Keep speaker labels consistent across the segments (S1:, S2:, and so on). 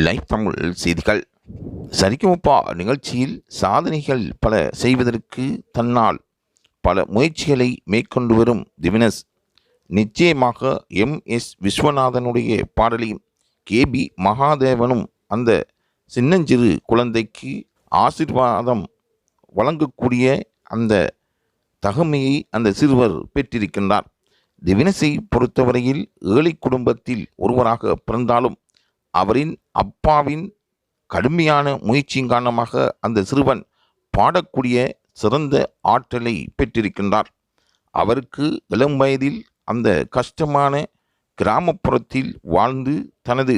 S1: Live Tamil செய்திகள். சரிகமப்பா நிகழ்ச்சியில் சாதனைகள் பல செய்வதற்கு தன்னால் பல முயற்சிகளை மேற்கொண்டு வரும் திவினஸ். நிச்சயமாக எம். எஸ். விஸ்வநாதனுடைய பாடலையும் கே. பி. மகாதேவனும் அந்த சின்னஞ்சிறு குழந்தைக்கு ஆசீர்வாதம் வழங்கக்கூடிய அந்த தகமையை அந்த சிறுவர் பெற்றிருக்கின்றார். திவினஸை பொறுத்தவரையில் ஏழை குடும்பத்தில் ஒருவராக பிறந்தாலும் அவரின் அப்பாவின் கடுமையான முயற்சியின் காரணமாக அந்த சிறுவன் பாடக்கூடிய சிறந்த ஆற்றலை பெற்றிருக்கின்றார். அவருக்கு இளம் வயதில் அந்த கஷ்டமான கிராமப்புறத்தில் வாழ்ந்து தனது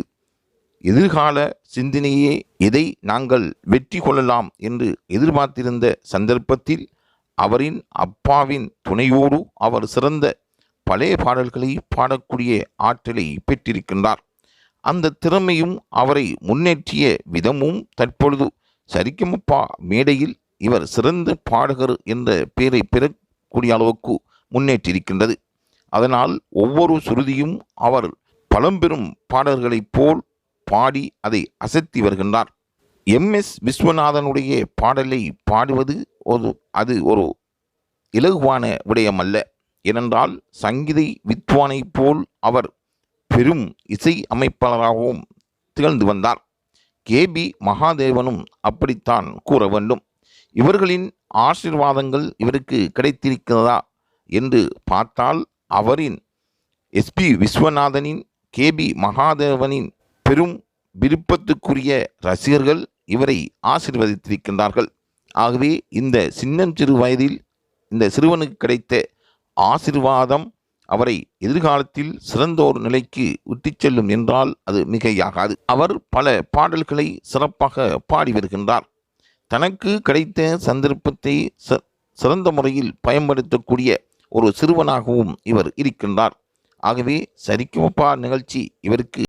S1: எதிர்கால சிந்தனையே எதை நாங்கள் வெற்றி கொள்ளலாம் என்று எதிர்பார்த்திருந்த சந்தர்ப்பத்தில் அவரின் அப்பாவின் துணையோடு அவர் சிறந்த பழைய பாடல்களை பாடக்கூடிய ஆற்றலை பெற்றிருக்கின்றார். அந்த திறமையும் அவரை முன்னேற்றிய விதமும் தற்பொழுது சரிக்கமப்பா மேடையில் இவர் சிறந்த பாடகர் என்ற பெயரை பெறக்கூடிய அளவுக்கு முன்னேற்றிருக்கின்றது அதனால் ஒவ்வொரு சுருதியும் அவர் பழம்பெரும் பாடல்களைப் போல் பாடி அதை அசத்தி வருகின்றார். எம். எஸ். விஸ்வநாதனுடைய பாடலை பாடுவது ஒரு அது ஒரு இலகுவான விடயமல்ல. ஏனென்றால் சங்கீதை வித்வானைப் போல் அவர் பெரும் இசை அமைப்பாளராகவும் திகழ்ந்து வந்தார். கேபி மகாதேவனும் அப்படித்தான் கூற வேண்டும். இவர்களின் ஆசிர்வாதங்கள் இவருக்கு கிடைத்திருக்கிறதா என்று பார்த்தால் அவரின் எஸ்பி விஸ்வநாதனின் கேபி மகாதேவனின் பெரும் விருப்பத்துக்குரிய ரசிகர்கள் இவரை ஆசிர்வதித்திருக்கின்றார்கள். ஆகவே இந்த சின்னஞ்சிறு வயதில் இந்த சிறுவனுக்கு கிடைத்த ஆசிர்வாதம் அவரை எதிர்காலத்தில் சிறந்தோர் நிலைக்கு விட்டுச் செல்லும் என்றால் அது மிகையாகாது. அவர் பல பாடல்களை சிறப்பாக பாடி வருகின்றார். தனக்கு கிடைத்த சந்தர்ப்பத்தை ச- சிறந்த முறையில் பயன்படுத்தக்கூடிய ஒரு சிறுவனாகவும் இவர் இருக்கின்றார். ஆகவே சரிக்குமப்பா நிகழ்ச்சி இவருக்கு